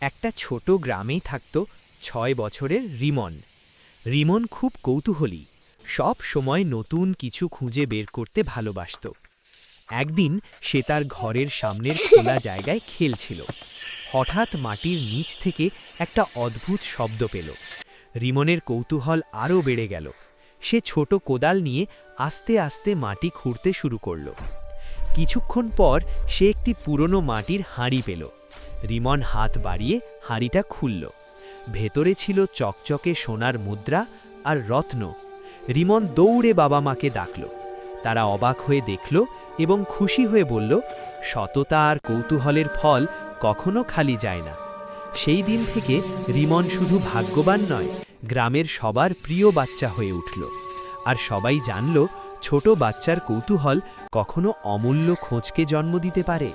একটা ছোট গ্রামেই থাকত ছয় বছরের রিমন। রিমন খুব কৌতূহলী, সব সময় নতুন কিছু খুঁজে বের করতে ভালোবাসত। একদিন সে তার ঘরের সামনের খোলা জায়গায় খেলছিল। হঠাৎ মাটির নিচ থেকে একটা অদ্ভুত শব্দ পেল। রিমনের কৌতূহল আরও বেড়ে গেল। সে ছোট কোদাল নিয়ে আস্তে আস্তে মাটি খুঁড়তে শুরু করল। কিছুক্ষণ পর সে একটি পুরনো মাটির হাঁড়ি পেল। রিমন হাত বাড়িয়ে হাঁড়িটা খুলল। ভেতরে ছিল চকচকে সোনার মুদ্রা আর রত্ন। রিমন দৌড়ে বাবা মাকে ডাকল। তারা অবাক হয়ে দেখল এবং খুশি হয়ে বলল, সততা আর কৌতূহলের ফল কখনো খালি যায় না। সেই দিন থেকে রিমন শুধু ভাগ্যবান নয়, গ্রামের সবার প্রিয় বাচ্চা হয়ে উঠল। আর সবাই জানল, ছোট বাচ্চার কৌতূহল কখনো অমূল্য খোঁজকে জন্ম দিতে পারে।